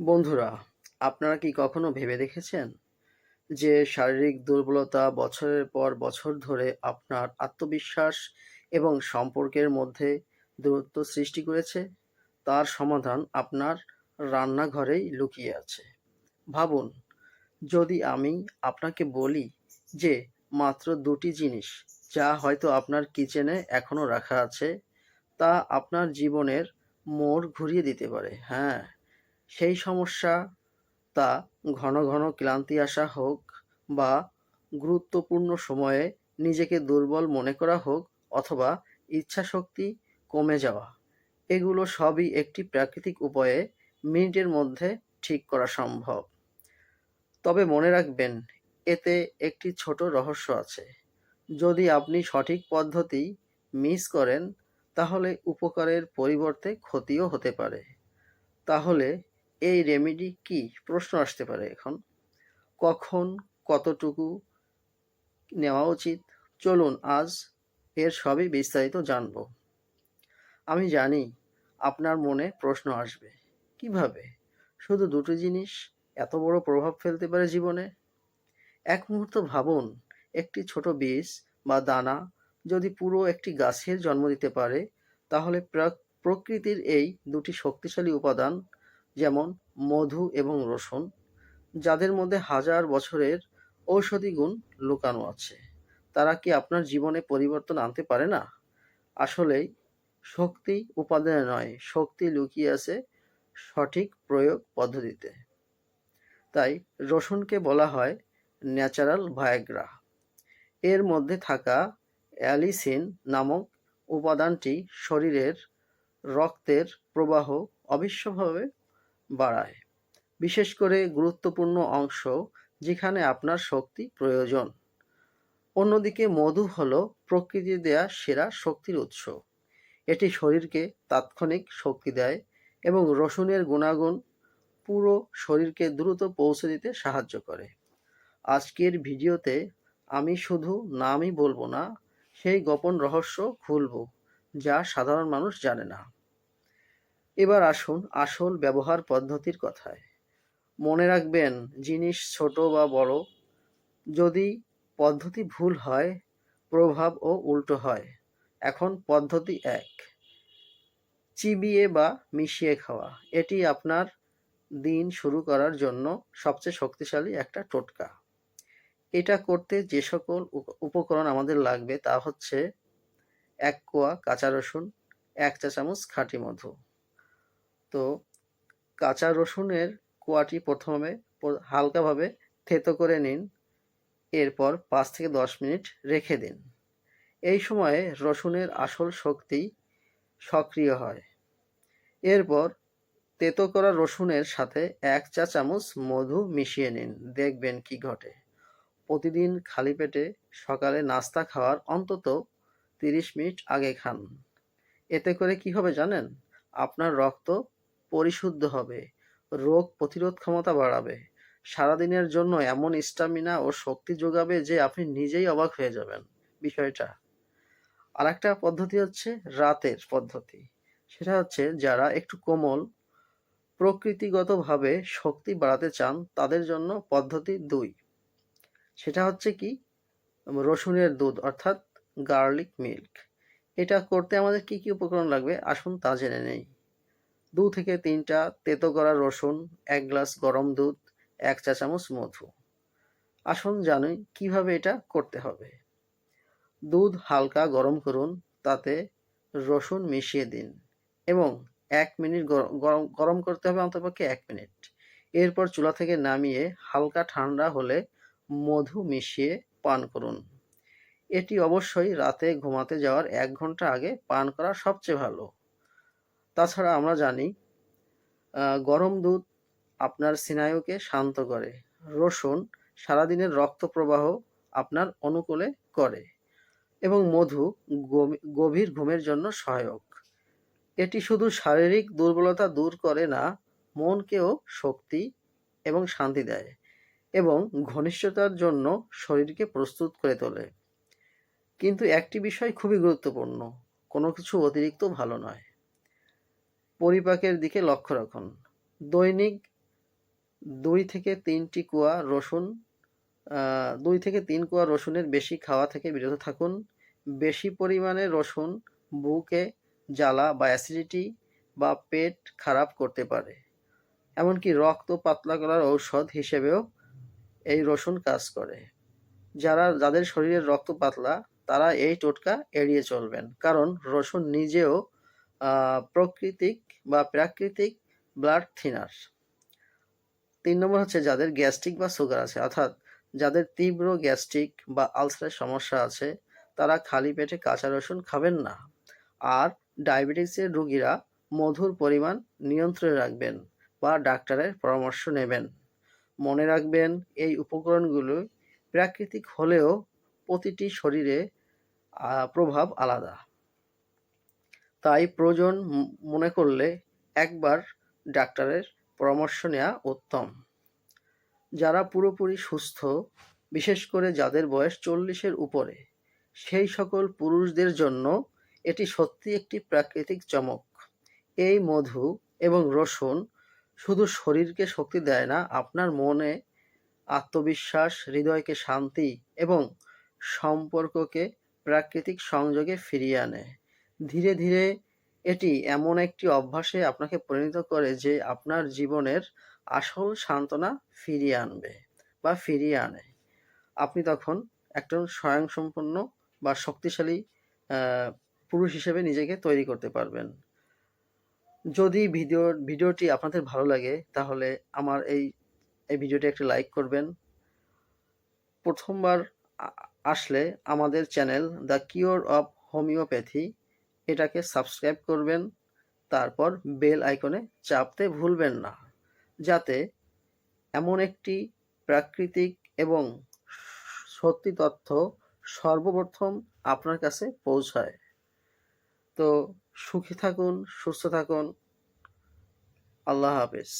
বন্ধুরা, আপনারা কি কখনো ভেবে দেখেছেন যে শারীরিক দুর্বলতা বছরের পর বছর ধরে আপনার আত্মবিশ্বাস এবং সম্পর্কের মধ্যে দূরত্ব সৃষ্টি করেছে? তার সমাধান আপনার রান্নাঘরেই লুকিয়ে আছে। ভাবুন, যদি আমি আপনাকে বলি যে মাত্র দুটি জিনিস যা হয়তো আপনার কিচেনে এখনও রাখা আছে, তা আপনার জীবনের মোড় ঘুরিয়ে দিতে পারে হ্যাঁ। সেই সমস্যা তা ঘন ঘন ক্লান্তি আসা হোক বা গুরুত্বপূর্ণ সময়ে নিজেকে দুর্বল মনে করা হোক অথবা ইচ্ছাশক্তি কমে যাওয়া, এগুলো সবই একটি প্রাকৃতিক উপায়ে মিনিটের মধ্যে ঠিক করা সম্ভব। তবে মনে রাখবেন, এতে একটি ছোট রহস্য আছে। যদি আপনি সঠিক পদ্ধতি মিস করেন, তাহলে উপকারের পরিবর্তে ক্ষতিও হতে পারে। তাহলে এই রেমেডি কি? প্রশ্ন আসতে পারে এখন। কখন, কতটুকু নেওয়া উচিত? চলুন, আজ এর সবই বিস্তারিত জানব। আমি জানি আপনার মনে প্রশ্ন আসবে, কীভাবে? শুধু দুটো জিনিস এত বড় প্রভাব ফেলতে পারে জীবনে? এক মুহূর্ত ভাবুন, একটি ছোট বীজ বা দানা যদি পুরো একটি গাছের জন্ম দিতে পারে, তাহলে প্রাক- প্রকৃতির এই দুটি শক্তিশালী উপাদান যেমন মধু এবং রসুন, যাদের মধ্যে হাজার বছরের ঔষধি গুণ লুকানো আছে। তারা কি আপনার জীবনে পরিবর্তন আনতে পারে না? আসলেই শক্তি উপাদানে নয়, শক্তি লুকিয়ে আছে সঠিক প্রয়োগ পদ্ধতিতে। তাই রসুনকে বলা হয় ন্যাচারাল ভায়াগ্রা। এর মধ্যে থাকা অ্যালিসিন নামক উপাদানটি শরীরের রক্তের প্রবাহ অবিশ্বভাবে বাড়ায়। বিশেষ করে গুরুত্বপূর্ণ অংশ যেখানে আপনার শক্তি প্রয়োজন। অন্যদিকে মধু হলো প্রকৃতি দেয়া সেরা শক্তির উৎস। এটি শরীরকে তাৎক্ষণিক শক্তি দেয় এবং রসুনের গুণাগুণ পুরো শরীরকে দ্রুত পৌঁছে দিতে সাহায্য করে। আজকের ভিডিওতে আমি শুধু নামই বলব না, সেই গোপন রহস্য খুলব যা সাধারণ মানুষ জানে না। এবার আসুন আসল ব্যবহার পদ্ধতির কথায়। মনে রাখবেন, জিনিস ছোট বা বড়, যদি পদ্ধতি ভুল হয়, প্রভাব ও উল্টো হয়। এখন পদ্ধতি এক, চিবিয়ে বা মিশিয়ে খাওয়া। এটি আপনার দিন শুরু করার জন্য সবচেয়ে শক্তিশালী একটা টোটকা। এটা করতে যে সকল উপ- উপকরণ আমাদের লাগবে তা হচ্ছে এক কোয়া কাঁচা রসুন, এক চা চামচ খাঁটি মধু। তো কাঁচা রসুনের কোয়াটি প্রথমে হালকাভাবে থেতো করে নিন। এরপর পাঁচ থেকে দশ মিনিট রেখে দিন। এই সময়ে রসুনের আসল শক্তি সক্রিয় হয়। এরপর তেতো করা রসুনের সাথে এক চা চামচ মধু মিশিয়ে নিন। দেখবেন কি ঘটে। প্রতিদিন খালি পেটে সকালে নাস্তা খাওয়ার অন্তত তিরিশ মিনিট আগে খান। এতে করে কি হবে জানেন? আপনার রক্ত পরিশুদ্ধ হবে। রোগ প্রতিরোধ ক্ষমতা বাড়াবে। সারাদিনের জন্য এমন স্টামিনা ও শক্তি যোগাবে যে আপনি নিজেই অবাক হয়ে যাবেন। বিষয়টা। আর একটা পদ্ধতি হচ্ছে রাতের পদ্ধতি। সেটা হচ্ছে যারা একটু কোমল, প্রকৃতিগতভাবে শক্তি বাড়াতে চান, তাদের জন্য পদ্ধতি দুই। সেটা হচ্ছে কি? রসুনের দুধ, অর্থাৎ গার্লিক মিল্ক। এটা করতে আমাদের কি কি উপকরণ লাগবে? আসুন তা জেনে নেই। দু থেকে তিনটা তেতো করা রসুন, এক গ্লাস গরম দুধ, এক চা চামচ মধু। আসুন জানুই কীভাবে এটা করতে হবে। দুধ হালকা গরম করুন, তাতে রসুন মিশিয়ে দিন এবং এক মিনিট গর- গরম গরম করতে হবে অন্তপক্ষে এক মিনিট। এরপর চুলা থেকে নামিয়ে হালকা ঠান্ডা হলে মধু মিশিয়ে পান করুন। এটি অবশ্যই রাতে ঘুমাতে যাওয়ার এক ঘণ্টা আগে পান করা সবচেয়ে ভালো। তাছাড়া আমরা জানি গরম দুধ আপনার স্নায়ুকে শান্ত করে, রসুন সারাদিনের রক্ত প্রবাহ আপনার অনুকূলে করে এবং মধু গভীর ঘুমের জন্য সহায়ক। এটি শুধু শারীরিক দুর্বলতা দূর করে না, মনকেও শক্তি এবং শান্তি দেয় এবং ঘনিষ্ঠতার জন্য শরীরকে প্রস্তুত করে তোলে। কিন্তু একটি বিষয় খুবই গুরুত্বপূর্ণ, কোনো কিছু অতিরিক্ত ভালো নয়। পরিপাকের দিকে লক্ষ্য রাখুন। দৈনিক দুই থেকে তিনটি কুয়া রসুন দুই থেকে তিন কুয়া রসুনের বেশি খাওয়া থেকে বিরত থাকুন। বেশি পরিমাণে রসুন বুকে জ্বালা বা অ্যাসিডিটি বা পেট খারাপ করতে পারে। এমনকি রক্ত পাতলা করার ঔষধ হিসেবেও এই রসুন কাজ করে। যারা, যাদের শরীরের রক্ত পাতলা, তারা এই টোটকা এড়িয়ে চলবেন। কারণ রসুন নিজেও প্রাকৃতিক বা প্রাকৃতিক ব্লাড থিনার তিন নম্বর হচ্ছে যাদের গ্যাস্ট্রিক বা সুগার আছে, অর্থাৎ যাদের তীব্র গ্যাস্ট্রিক বা আলসারের সমস্যা আছে, তারা খালি পেটে কাঁচা রসুন খাবেন না। আর ডায়াবেটিক্সের রোগীরা মধুর পরিমাণ নিয়ন্ত্রণে রাখবেন বা ডাক্তারের পরামর্শ নেবেন। মনে রাখবেন, এই উপকরণগুলো প্রাকৃতিক হলেও প্রতিটি শরীরে প্রভাব আলাদা। তাই প্রয়োজন মনে করলে একবার ডাক্তারের পরামর্শ নেওয়া উত্তম। যারা পুরোপুরি সুস্থ, বিশেষ করে যাদের বয়স চল্লিশের উপরে, সেই সকল পুরুষদের জন্য এটি সত্যি একটি প্রাকৃতিক চমক। এই মধু এবং রসুন শুধু শরীরকে শক্তি দেয় না, আপনার মনে আত্মবিশ্বাস, হৃদয়কে শান্তি এবং সম্পর্ককে প্রাকৃতিক সংযোগে ফিরিয়ে আনে। ধীরে ধীরে এটি এমন একটি অভ্যাসে আপনাকে পরিণত করে যে আপনার জীবনের আসল সান্ত্বনা ফিরিয়ে আনবে বা ফিরিয়ে আনে। আপনি তখন একজন স্বয়ংসম্পন্ন বা শক্তিশালী পুরুষ হিসেবে নিজেকে তৈরি করতে পারবেন। যদি ভিডিও, ভিডিওটি আপনাদের ভালো লাগে, তাহলে আমার এই এই ভিডিওটি একটি লাইক করবেন। প্রথমবার আসলে আমাদের channel the cure of homeopathy এটাকে সাবস্ক্রাইব করবেন, তারপর বেল আইকনে চাপতে ভুলবেন না, যাতে এমন একটি প্রাকৃতিক এবং সত্যি তথ্য সর্বপ্রথম আপনার কাছে পৌঁছায়। তো সুখী থাকুন, সুস্থ থাকুন, আল্লাহ হাফেজ।